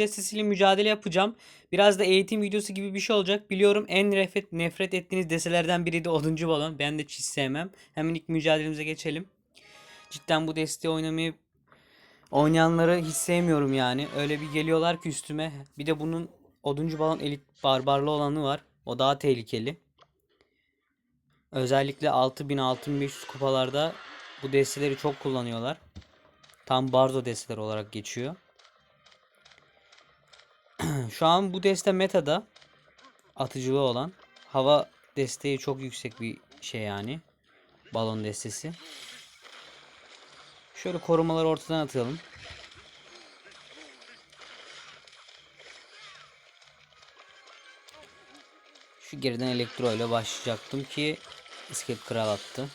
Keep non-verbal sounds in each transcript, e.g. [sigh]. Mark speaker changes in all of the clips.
Speaker 1: destesiyle mücadele yapacağım. Biraz da eğitim videosu gibi bir şey olacak. Biliyorum en nefret, nefret ettiğiniz deselerden biri de oduncu balon. Ben de hiç sevmem. Hemen ilk mücadelemize geçelim. Cidden bu desteği oynamayı oynayanları hiç sevmiyorum yani. Öyle bir geliyorlar ki üstüme. Bir de bunun oduncu balon elit barbarlı olanı var. O daha tehlikeli. Özellikle 6000-6500 kupalarda bu desteleri çok kullanıyorlar. Tam barzo desteleri olarak geçiyor. Şu an bu deste metada atıcılığı olan hava desteği çok yüksek bir şey yani. Balon destesi. Şöyle korumaları ortadan atalım. Şu geriden elektro ile başlayacaktım ki iskelet kral attı.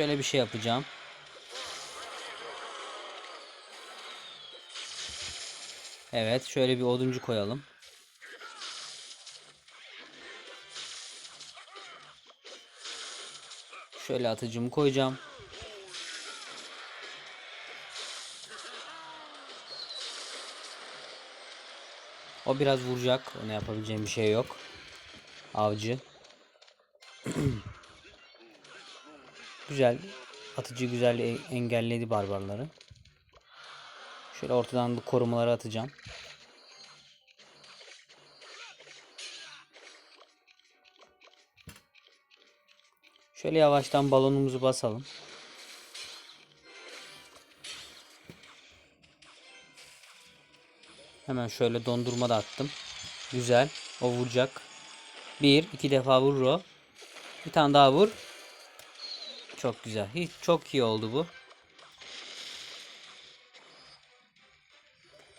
Speaker 1: Şöyle bir şey yapacağım. Evet, şöyle bir oduncu koyalım. Şöyle atıcımı koyacağım. O biraz vuracak. Ona yapabileceğim bir şey yok. Avcı. [clears throat] güzel. Atıcı güzel e- engelledi barbarları. Şöyle ortadan bu korumaları atacağım. Şöyle yavaştan balonumuzu basalım. Hemen şöyle dondurma da attım. Güzel. O vuracak. Bir, iki defa vurur o. Bir tane daha vur. Çok güzel. Hiç çok iyi oldu bu.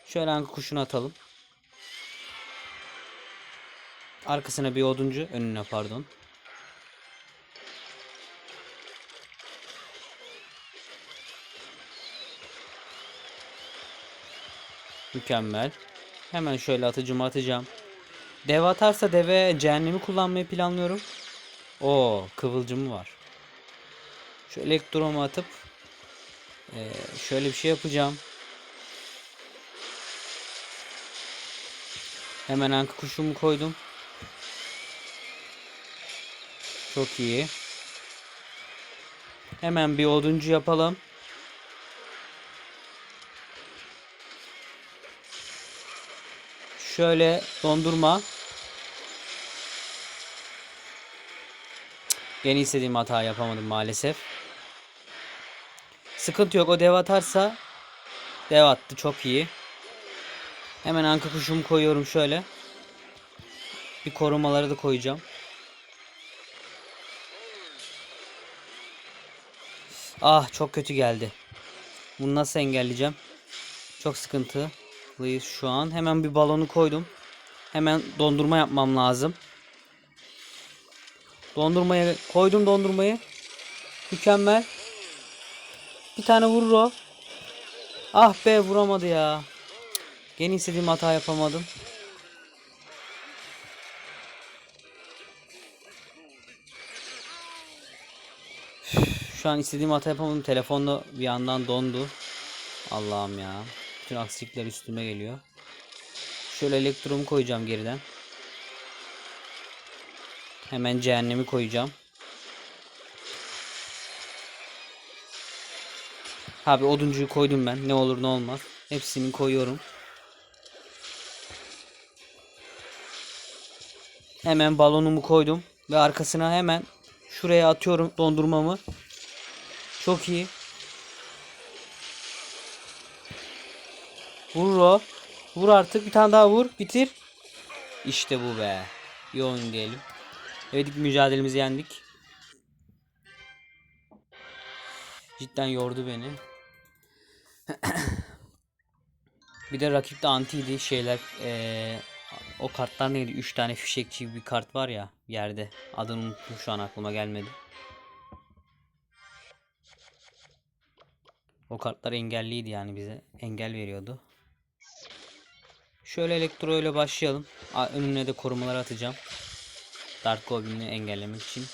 Speaker 1: Şöyle hangi kuşunu atalım. Arkasına bir oduncu, önüne pardon. Mükemmel. Hemen şöyle atıcımı atacağım. Dev atarsa deve cehennemi kullanmayı planlıyorum. O kıvılcımı var. Şu elektromu atıp eee, şöyle bir şey yapacağım. Hemen anka kuşumu koydum. Çok iyi. Hemen bir oduncu yapalım. Şöyle dondurma. Yeni istediğim hata yapamadım maalesef. Sıkıntı yok. O dev atarsa dev attı. Çok iyi. Hemen anka kuşumu koyuyorum şöyle. Bir korumaları da koyacağım. Ah çok kötü geldi. Bunu nasıl engelleyeceğim? Çok sıkıntılıyız şu an. Hemen bir balonu koydum. Hemen dondurma yapmam lazım. Dondurmaya koydum dondurmayı. Mükemmel. Bir tane vurur o. Ah be vuramadı ya. Gene istediğim hata yapamadım. Şu an istediğim hata yapamadım. Telefonda bir yandan dondu. Allah'ım ya. Bütün aksilikler üstüme geliyor. Şöyle elektromu koyacağım geriden. Hemen cehennemi koyacağım. Abi oduncuyu koydum ben. Ne olur ne olmaz. Hepsini koyuyorum. Hemen balonumu koydum. Ve arkasına hemen şuraya atıyorum dondurmamı. Çok iyi. Vur o. Vur artık. Bir tane daha vur. Bitir. İşte bu be. İyi oyun diyelim. Evet mücadelemizi yendik. Cidden yordu beni. Bir de rakipte antiydi şeyler. eee, o kartlar neydi? 3 tane fişekçi bir kart var ya yerde. Adını unuttum şu an aklıma gelmedi. O kartlar engelliydi yani bize. Engel veriyordu. Şöyle elektro ile başlayalım. Önüne de korumalar atacağım. Dark Goblin'i engellemek için.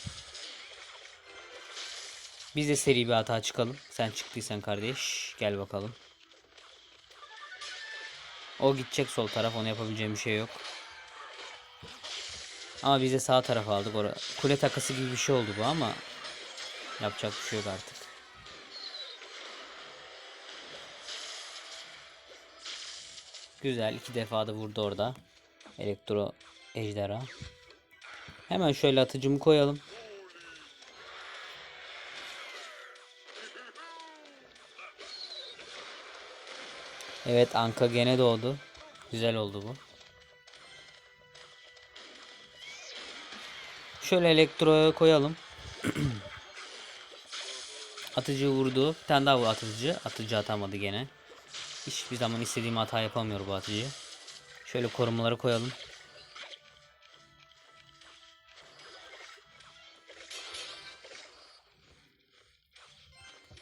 Speaker 1: Biz de seri bir hata çıkalım. Sen çıktıysan kardeş. Gel bakalım. O gidecek sol taraf. Ona yapabileceğim bir şey yok. Ama biz de sağ tarafa aldık. Ora kule takası gibi bir şey oldu bu ama yapacak bir şey yok artık. Güzel. iki defa da vurdu orada. Elektro ejderha. Hemen şöyle atıcımı koyalım. Evet Anka gene doğdu. Güzel oldu bu. Şöyle elektroya koyalım. [clears throat] atıcı vurdu. Bir tane daha bu atıcı. Atıcı atamadı gene. Hiçbir zaman istediğim hata yapamıyor bu atıcı. Şöyle korumaları koyalım.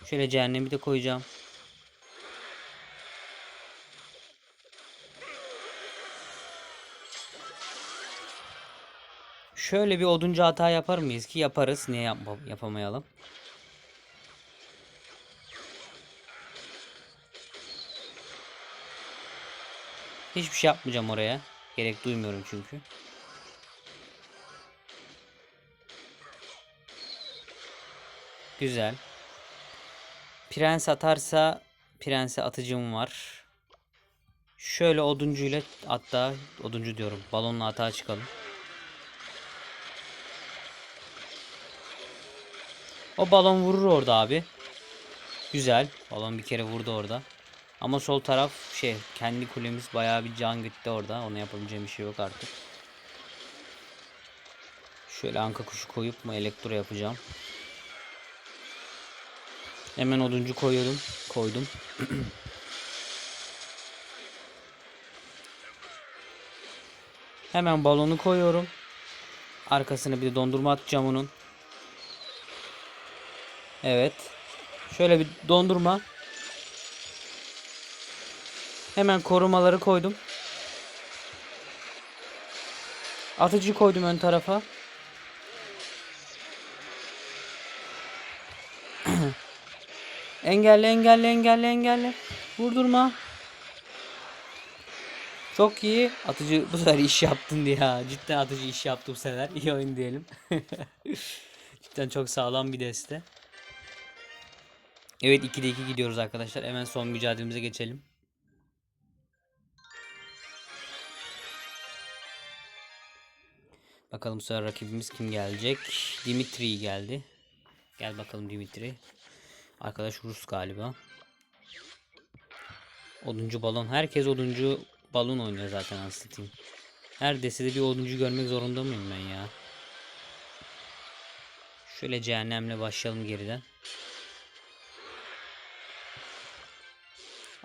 Speaker 1: Şöyle cehennemi de koyacağım. Şöyle bir oduncu hata yapar mıyız ki yaparız. Niye yapma, yapamayalım? Hiçbir şey yapmayacağım oraya. Gerek duymuyorum çünkü. Güzel. Prens atarsa prense atıcım var. Şöyle oduncuyla hatta oduncu diyorum. Balonla atağa çıkalım. O balon vurur orada abi. Güzel. Balon bir kere vurdu orada. Ama sol taraf şey kendi kulemiz bayağı bir can gitti orada. Ona yapabileceğim bir şey yok artık. Şöyle anka kuşu koyup mu elektro yapacağım. Hemen oduncu koyuyorum. Koydum. [clears throat] Hemen balonu koyuyorum. Arkasına bir de dondurma atacağım onun. Evet. Şöyle bir dondurma. Hemen korumaları koydum. Atıcı koydum ön tarafa. [clears throat] engelle engelle engelle engelle. Vurdurma. Çok iyi. Atıcı bu sefer iş yaptın diye ya. Cidden atıcı iş yaptı bu sefer. İyi oyun diyelim. [laughs] Cidden çok sağlam bir deste. Evet 2'de 2 gidiyoruz arkadaşlar. Hemen son mücadelemize geçelim. Bakalım sonra rakibimiz kim gelecek? Dimitri geldi. Gel bakalım Dimitri. Arkadaş Rus galiba. Oduncu balon. Herkes oduncu balon oynuyor zaten anlatayım. Her destede bir oduncu görmek zorunda mıyım ben ya? Şöyle cehennemle başlayalım geriden.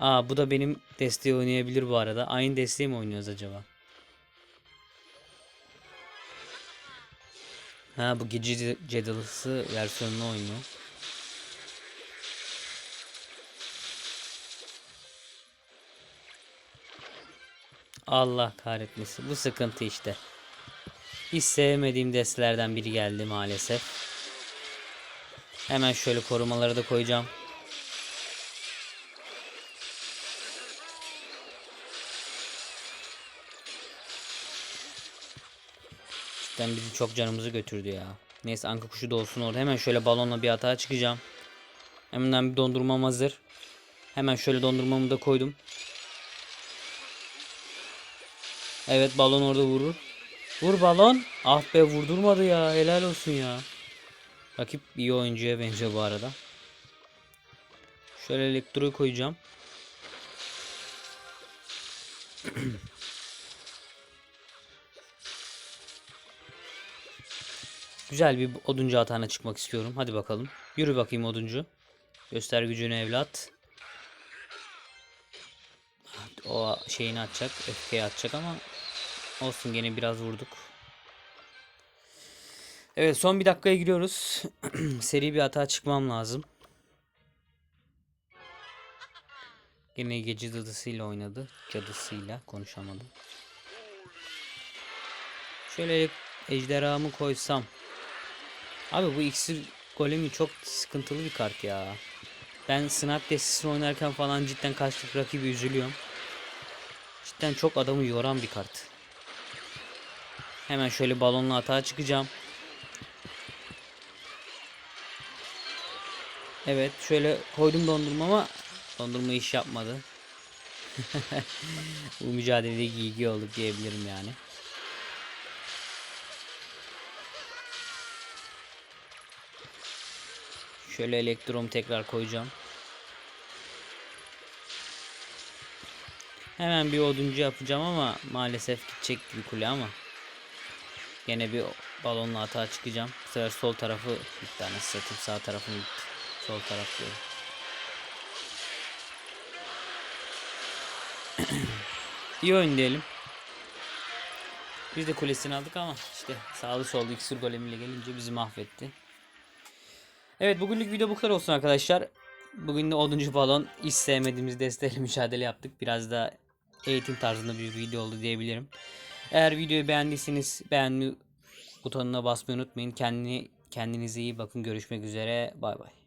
Speaker 1: Aa bu da benim desteği oynayabilir bu arada. Aynı desteği mi oynuyoruz acaba? Ha bu gece cadısı versiyonunu oynuyor. Allah kahretmesin. Bu sıkıntı işte. Hiç sevmediğim destelerden biri geldi maalesef. Hemen şöyle korumaları da koyacağım. Cidden bizi çok canımızı götürdü ya. Neyse anka kuşu da olsun orada. Hemen şöyle balonla bir hata çıkacağım. Hemen bir dondurmam hazır. Hemen şöyle dondurmamı da koydum. Evet balon orada vurur. Vur balon. Ah be vurdurmadı ya. Helal olsun ya. Rakip iyi oyuncuya benziyor bu arada. Şöyle elektroyu koyacağım. [clears throat] Güzel bir oduncu atağına çıkmak istiyorum. Hadi bakalım. Yürü bakayım oduncu. Göster gücünü evlat. O şeyini atacak. Öfkeyi atacak ama olsun gene biraz vurduk. Evet son bir dakikaya giriyoruz. [clears throat] Seri bir hata çıkmam lazım. Gene gece dadısıyla oynadı. Cadısıyla konuşamadım. Şöyle ejderhamı koysam. Abi bu iksir golemi çok sıkıntılı bir kart ya. Ben Snap destesini oynarken falan cidden karşı rakibi üzülüyorum. Cidden çok adamı yoran bir kart. Hemen şöyle balonla atağa çıkacağım. Evet şöyle koydum dondurma ama dondurma iş yapmadı. [laughs] Bu mücadelede giygi olduk diyebilirim yani. Şöyle elektrom tekrar koyacağım. Hemen bir oduncu yapacağım ama maalesef gidecek gibi kule ama. Gene bir balonla atağa çıkacağım. Bu sefer sol tarafı bir tane satayım sağ tarafını. Sol taraf diyorum. [clears throat] İyi oyun diyelim. Biz de kulesini aldık ama işte sağlı sollu iksir golemiyle gelince bizi mahvetti. Evet bugünlük video bu kadar olsun arkadaşlar. Bugün de 10. balon hiç sevmediğimiz desteğiyle [laughs] mücadele yaptık. Biraz da eğitim tarzında bir video oldu diyebilirim. Eğer videoyu beğendiyseniz beğenme butonuna basmayı unutmayın. Kendini, kendinize iyi bakın. Görüşmek üzere. Bay bay.